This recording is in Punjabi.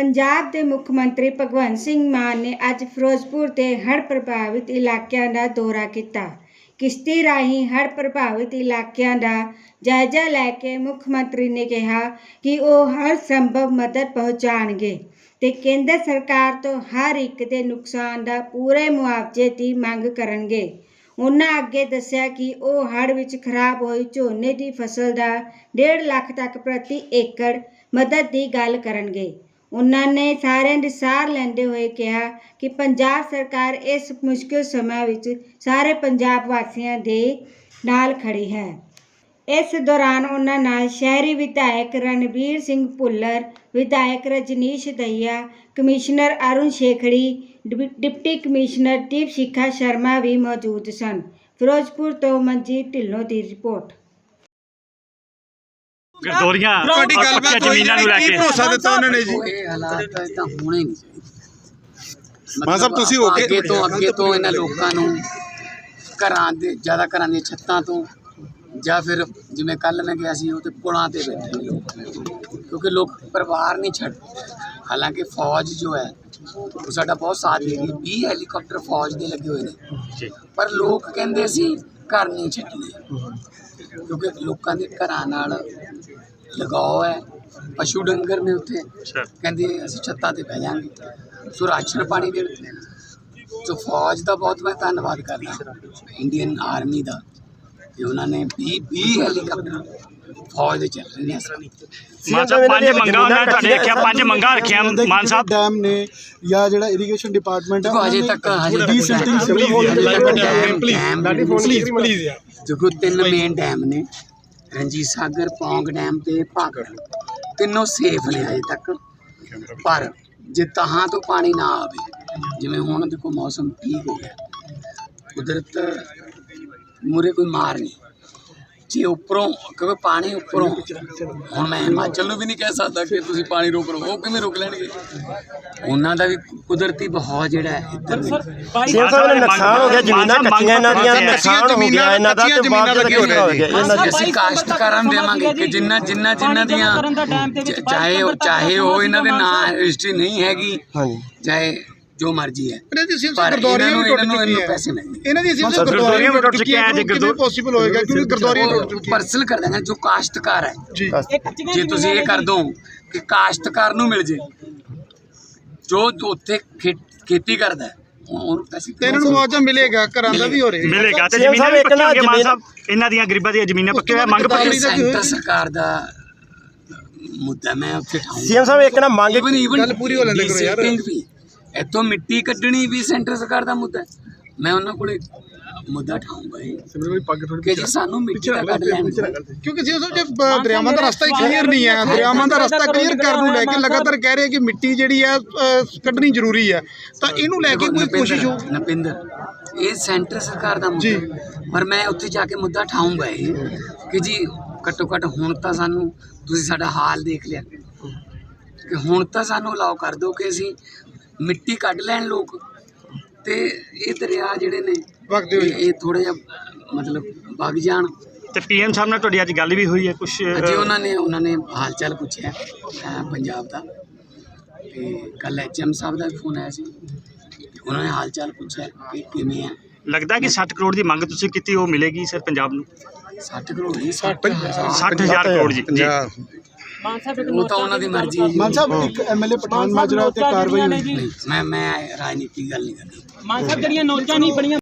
ਪੰਜਾਬ ਦੇ ਮੁੱਖ ਮੰਤਰੀ ਭਗਵੰਤ ਸਿੰਘ ਮਾਨ ਨੇ ਅੱਜ ਫਿਰੋਜ਼ਪੁਰ ਦੇ ਹੜ੍ਹ ਪ੍ਰਭਾਵਿਤ ਇਲਾਕਿਆਂ ਦਾ ਦੌਰਾ ਕੀਤਾ। ਕਿਸ਼ਤੀ ਰਾਹੀਂ ਹੜ੍ਹ ਪ੍ਰਭਾਵਿਤ ਇਲਾਕਿਆਂ ਦਾ ਜਾਇਜ਼ਾ ਲੈ ਕੇ ਮੁੱਖ ਮੰਤਰੀ ਨੇ ਕਿਹਾ ਕਿ ਉਹ ਹਰ ਸੰਭਵ ਮਦਦ ਪਹੁੰਚਾਉਣਗੇ ਤੇ ਕੇਂਦਰ ਸਰਕਾਰ ਤੋਂ ਹਰ ਇੱਕ ਦੇ ਨੁਕਸਾਨ ਦਾ ਪੂਰੇ ਮੁਆਵਜ਼ੇ ਦੀ ਮੰਗ ਕਰਨਗੇ। ਉਹਨਾਂ ਅੱਗੇ ਦੱਸਿਆ ਕਿ ਉਹ ਹੜ੍ਹ ਵਿੱਚ ਖਰਾਬ ਹੋਈ ਝੋਨੇ ਦੀ ਫਸਲ ਦਾ 1.5 ਲੱਖ ਤੱਕ ਪ੍ਰਤੀ ਏਕੜ ਮਦਦ ਦੀ ਗੱਲ ਕਰਨਗੇ। ਉਹਨਾਂ ਨੇ ਸਾਰਿਆਂ ਦੀ ਸਾਰ ਲੈਂਦੇ ਹੋਏ ਕਿਹਾ ਕਿ ਪੰਜਾਬ ਸਰਕਾਰ ਇਸ ਮੁਸ਼ਕਿਲ ਸਮੇਂ ਵਿੱਚ ਸਾਰੇ ਪੰਜਾਬ ਵਾਸੀਆਂ ਦੇ ਨਾਲ ਖੜੀ ਹੈ। ਇਸ ਦੌਰਾਨ ਉਹਨਾਂ ਨਾਲ ਸ਼ਹਿਰੀ ਵਿਧਾਇਕ ਰਣਬੀਰ ਸਿੰਘ ਭੁੱਲਰ, ਵਿਧਾਇਕ ਰਜਨੀਸ਼ ਦਹੀਆ, ਕਮਿਸ਼ਨਰ ਅਰੁਣ ਸ਼ੇਖੜੀ, ਡਿਪ- ਡਿਪਟੀ ਕਮਿਸ਼ਨਰ ਦੀਪ ਸ਼ਿਖਾ ਸ਼ਰਮਾ ਵੀ ਮੌਜੂਦ ਸਨ। ਫਿਰੋਜ਼ਪੁਰ ਤੋਂ ਮਨਜੀਤ ਢਿੱਲੋਂ ਦੀ ਰਿਪੋਰਟ। ਗਰਦੋਰੀਆਂ ਤੁਹਾਡੀ ਔਰ ਗੱਲਬਾਤ ਪੱਕੀਆਂ ਹੋਈ ਜ਼ਮੀਨਾਂ ਨੂੰ ਲੈ ਕੀ ਕੇ। ਭਰੋਸਾ ਦਿੱਤਾ ਉਹਨਾਂ ਨੇ ਜੀ? ਇਹ ਹਾਲਾਤ ਤਾਂ ਹੋਣੇ ਹੀ ਨਹੀਂ ਚਾਹੀਦੇ। ਮਾਨ ਸਾਹਿਬ, ਤੁਸੀਂ ਹੋ ਕੇ- ਅੱਗੇ ਤੋਂ ਅੱਗੇ ਤੋਂ ਇਹਨਾਂ ਲੋਕਾਂ ਨੂੰ ਘਰਾਂ ਦੇ ਜ਼ਿਆਦਾ ਘਰਾਂ ਦੀਆਂ ਛੱਤਾਂ ਤੋਂ ਜਾਂ ਫਿਰ ਜਿਵੇਂ ਕੱਲ ਮੈਂ ਗਿਆ ਸੀ ਉਹ ਤੇ ਪੁਲਾਂ ਤੇ ਬੈਠੇ ਲੋਕ। ਕਿਉਂਕਿ ਲੋਕ ਪਰਿਵਾਰ ਨਹੀਂ ਛੱਡ ਹਾਲਾਂਕਿ ਫੌਜ ਜੋ ਹੈ ਉਹ ਸਾਡਾ ਬਹੁਤ ਸਾਥ ਦੇ ਰਹੀ ਹੈ। 20 ਹੈਲੀਕਾਪਟਰ ਫੌਜ ਦੇ ਲੱਗੇ ਹੋਏ ਨੇ। ਪਰ ਲੋਕ ਕਹਿੰਦੇ ਸੀ ਘਰ ਨਹੀਂ ਛੱਡਣੇ। ਕਿਉਂਕਿ ਲੋਕਾਂ ਦੇ ਘਰਾਂ ਨਾਲ ਲਗਾਓ ਹੈ। ਪਸ਼ੂ ਡੰਗਰ ਨੇ ਉੱਥੇ ਕਹਿੰਦੇ ਅਸੀਂ ਛੱਤਾਂ ਤੇ ਬਹਿ ਜਾਾਂਗੇ ਸੋ ਰਾਸ਼ਨ ਪਾਣੀ ਦੇ ਸੋ ਫੌਜ ਦਾ ਬਹੁਤ ਮੈਂ ਧੰਨਵਾਦ ਕਰਦਾ। ਇੰਡੀਅਨ ਆਰਮੀ ਦਾ। ਕਿ ਉਹਨਾਂ ਨੇ 20 20 ਹੈਲੀਕਾਪਟਰ ਫੌਜ ਦੇ ਚੱਲ ਰਹੇ ਨੇ। ਇਸ ਸਮੇਂ। ਮਾਨ ਸਾਹਿਬ ਪੰਜ ਮੰਗਾਂ ਉਹਨਾਂ ਨੇ ਤੁਹਾਡੇ ਰੱਖਿਆ। ਪੰਜ ਮੰਗਾਂ ਰੱਖਿਆ ਮਾਨ ਸਾਹਿਬ। ਡੈਮ ਨੇ ਜਾਂ ਜਿਹੜਾ ਇਰੀਗੇਸ਼ਨ ਡਿਪਾਰਟਮੈਂਟ ਹੈ ਹਜੇ ਤੱਕ ਹਜੇ ਡੀਸਿਲਟਿੰਗ ਸਿਸਟਮ ਹੋ ਤੱਕ ਡੈਮ ਪਲੀਜ਼ ਪਲੀਜ਼ ਦੇਖੋ ਤਿੰਨ ਮੇਨ ਡੈਮ ਨੇ ਰਣਜੀਤ ਸਾਗਰ ਪੌਂਗ ਡੈਮ ਤੇ ਭਾਗੜ ਤਿੰਨੋਂ ਸੇਫ ਨੇ ਹਜੇ ਤੱਕ। ਪਰ ਜੇ ਤਹਾਂ ਤੋਂ ਪਾਣੀ ਨਾ ਆਵੇ ਜਿਵੇਂ ਹੁਣ ਦੇਖੋ ਮੌਸਮ ਠੀਕ ਹੋ ਗਿਆ ਕੁਦਰਤ ਮੂਰੇ ਕੋਈ ਮਾਰ ਨਹੀਂ। ਜੇ ਉੱਪਰੋਂ ਕਿਉਂਕਿ ਪਾਣੀ ਉੱਪਰੋਂ। ਹੁਣ ਮੈਂ ਹਿਮਾਚਲ ਨੂੰ ਵੀ ਨਹੀਂ ਕਹਿ ਸਕਦਾ ਕਿ ਤੁਸੀਂ ਪਾਣੀ ਰੋਕ ਲਓ ਉਹ ਕਿਵੇਂ ਰੋਕ ਲੈਣਗੇ? ਉਹਨਾਂ ਦਾ ਵੀ ਕੁਦਰਤੀ ਬਹਾਅ ਜਿਹੜਾ ਹੈ ਇੱਧਰ ਵੀ। ਸਾਹਿਬ ਨੇ ਨੁਕਸਾਨ ਹੋ ਗਿਆ ਜ਼ਮੀਨਾਂ ਕੱਚੀਆਂ ਇਹਨਾਂ ਦੀਆਂ ਨੁਕਸਾਨ ਹੋ ਗਿਆ ਇਹਨਾਂ ਦਾ ਤੇ ਬਾਅਦ ਵਿੱਚ ਕੀ ਹੋ ਗਿਆ ਇਹਨਾਂ ਅਸੀਂ ਅਸੀਂ ਕਾਸ਼ਤਕਾਰਾਂ ਨੂੰ ਦੇਵਾਂਗੇ ਕਿ ਜਿੰਨਾ ਜਿੰਨਾ ਜਿੰਨਾ ਦੀਆਂ ਚਾਹੇ ਉਹ ਚਾਹੇ ਉਹ ਇਹਨਾਂ ਦੇ ਨਾਂ ਰਜਿਸਟਰੀ ਨਹੀਂ ਹੈਗੀ ਹਾਂਜੀ। ਚਾਹੇ ਜੋ ਮਰਜ਼ੀ ਹੈ। ਇਹਨਾਂ ਦੀ ਸਿਰਫ ਪਰ ਗਰਦੌਰੀਆਂ ਇਹਨਾਂ ਨੂੰ ਵੀ ਇਹਨਾਂ ਟੁੱਟ ਨੂੰ ਚੁੱਕੀ ਇਹਨੂੰ ਪੈਸੇ ਮਿਲਣਗੇ ਇਹਨਾਂ ਦੀ ਸਿਰਫ ਗਰਦੌਰੀਆਂ ਗਰਦੌਰੀਆਂ ਵੀ ਟੁੱਟ ਚੁੱਕੀਆਂ ਹੈ, ਜੇ ਕਿਵੇਂ ਗਰਦੌ- ਪੋਸੀਬਲ ਹੋਏਗਾ? ਕਿਉਂਕਿ ਗਰਦੌਰੀਆਂ ਟੁੱਟ ਚੁੱਕੀਆਂ। ਪਰਸਨਲ ਕਰ ਦਾਂਗੇ ਜੋ ਕਾਸ਼ਤਕਾਰ ਹੈ। ਜੀ। ਜੇ ਤੁਸੀਂ ਇਹ ਕਰ ਦੋ ਕਿ ਕਾਸ਼ਤਕਾਰ ਨੂੰ ਮਿਲ ਜੇ ਜੋ ਜੋ ਉੱਥੇ ਖੇ- ਖੇਤੀ ਕਰਦਾ ਹੈ, ਉਹ- ਉਹਨੂੰ ਪੈਸੇ ਤੇ ਇਹਨਾਂ ਨੂੰ ਮੁਆਵਜ਼ਾ ਮਿਲੇਗਾ ਘਰਾਂ ਦਾ ਵੀ ਹੋ ਰਿਹਾ। ਮਿਲੇਗਾ ਤੇ ਸੀਐਮ ਜ਼ਮੀਨਾਂ ਸਾਹਿਬ ਵੀ ਇੱਕ ਪੱਕੀਆਂ ਨਾ ਹੋਈਆਂ ਮਾਨ ਜ਼ਮੀਨ- ਸਾਹਿਬ ਇਹਨਾਂ ਦੀਆਂ ਗਰੀਬਾਂ ਦੀਆਂ ਜ਼ਮੀਨਾਂ ਪੱਕੀਆਂ ਹੋਈਆਂ ਮੰਗ ਪੱਕੀ ਗਰਦੌਰੀ ਦਾ ਕੀ ਸੈਂਟਰ ਸਰਕਾਰ ਦਾ ਮੁੱਦਾ ਮੈਂ ਉੱਥੇ ਠਾਉਂਗਾ ਸੀਐਮ ਸਾਹਿਬ ਇੱਕ ਨਾ ਮੰਗ ਇਵਨ ਇਵਨ ਗੱਲ ਪੂਰੀ ਹੋ ਲੈਂਦੇ ਕਰੋ ਯਾਰ। ਵੀ ਇੱਥੋਂ ਮਿੱਟੀ ਕੱਢਣੀ ਵੀ ਸੈਂਟਰ ਸਰਕਾਰ ਦਾ ਮੁੱਦਾ ਹੈ। ਮੈਂ ਉਹਨਾਂ ਕੋਲੇ ਮੁੱਦਾ ਠਾਉਂਗਾ ਇਹ ਕਿ ਜੀ ਸਾਨੂੰ ਮਿੱਟੀ ਦਾ ਕੱਢ ਲੈਣ। ਦਿਓ। ਕਿਉਂਕਿ ਜੀ ਜੇ ਬ- ਦਰਿਆਵਾਂ ਦਾ ਰਸਤਾ ਹੀ ਕਲੀਅਰ ਨਹੀਂ ਹੈ ਦਰਿਆਵਾਂ ਦਾ ਰਸਤਾ ਕਲੀਅਰ ਕਰਨ ਨੂੰ ਲੈ ਕੇ ਲਗਾਤਾਰ ਕਹਿ ਰਹੇ ਕਿ ਮਿੱਟੀ ਜਿਹੜੀ ਹੈ ਅ, ਕੱਢਣੀ ਜ਼ਰੂਰੀ ਹੈ ਤਾਂ ਇਹਨੂੰ ਲੈ ਕੇ ਕੋਈ ਕੋਸ਼ਿਸ਼ ਹੋ ਨਪਿੰਦਰ ਇਹ ਸੈਂਟਰ ਸਰਕਾਰ ਦਾ ਮੁੱਦਾ ਹੈ। ਪਰ ਮੈਂ ਉੱਥੇ ਜਾ ਕੇ ਮੁੱਦਾ ਠਾਉਂਗਾ ਇਹ ਕਿ ਜੀ ਘੱਟੋ ਘੱਟ ਹੁਣ ਤਾਂ ਸਾਨੂੰ ਤੁਸੀਂ ਸਾਡਾ ਹਾਲ ਦੇਖ ਲਿਆ। ਕਿ ਹੁਣ ਤਾਂ ਸਾਨੂੰ ਅਲਾਉ ਕਰ ਦਿਓ ਕਿ ਅਸੀਂ ਮਿੱਟੀ ਕੱਢ ਲੈਣ ਲੋਕ। ਤੇ ਇਹ ਦਰਿਆ ਜਿਹੜੇ ਨੇ ਵਗਦੇ ਹੋਏ। ਇਹ- ਥੋੜੇ ਜਿਹਾ ਮਤਲਬ ਵਗ ਜਾਣ। ਤੇ ਪੀਐਮ ਸਾਹਿਬ ਨਾਲ ਤੁਹਾਡੀ ਅੱਜ ਗੱਲ ਵੀ ਹੋਈ ਹੈ ਕੁਝ ਅਜੇ ਉਹਨਾਂ ਨੇ ਉਹਨਾਂ ਨੇ ਹਾਲ ਚਾਲ ਪੁੱਛਿਆ ਅਹ ਪੰਜਾਬ ਦਾ। ਤੇ ਕੱਲ ਐਚਐਮ ਸਾਹਿਬ ਦਾ ਵੀ ਫੋਨ ਆਇਆ ਸੀ। ਤੇ ਉਹਨਾਂ ਨੇ ਹਾਲ ਚਾਲ ਪੁੱਛਿਆ ਕਿ ਕਿਵੇਂ ਆ ਲੱਗਦਾ ਕਿ 60 ਕਰੋੜ ਦੀ ਮੰਗ ਤੁਸੀਂ ਕੀਤੀ ਉਹ ਮਿਲੇਗੀ ਸਰ ਪੰਜਾਬ ਨੂੰ? 60 ਕਰੋੜ 60 60000 ਕਰੋੜ ਜੀ। ਜੀ ਉਹ ਤਾਂ ਉਹਨਾਂ ਦੀ ਮਰਜ਼ੀ ਹੈ ਜੀ ਮਾਨ ਸਾਹਿਬ ਇੱਕ ਐਮਐਲਏ ਪਠਾਨ ਮਾਜਰਾ ਤੇ ਕਾਰਵਾਈ ਹੋਈ। ਨਹੀਂ, ਮੈਂ ਮੈਂ ਰਾਜਨੀਤੀ ਗੱਲ ਨਹੀਂ ਕਰਨੀ। ਮਾਨ ਸਾਹਿਬ ਜਿਹੜੀਆਂ ਨੋਟਾਂ ਨਹੀਂ ਬਣੀਆਂ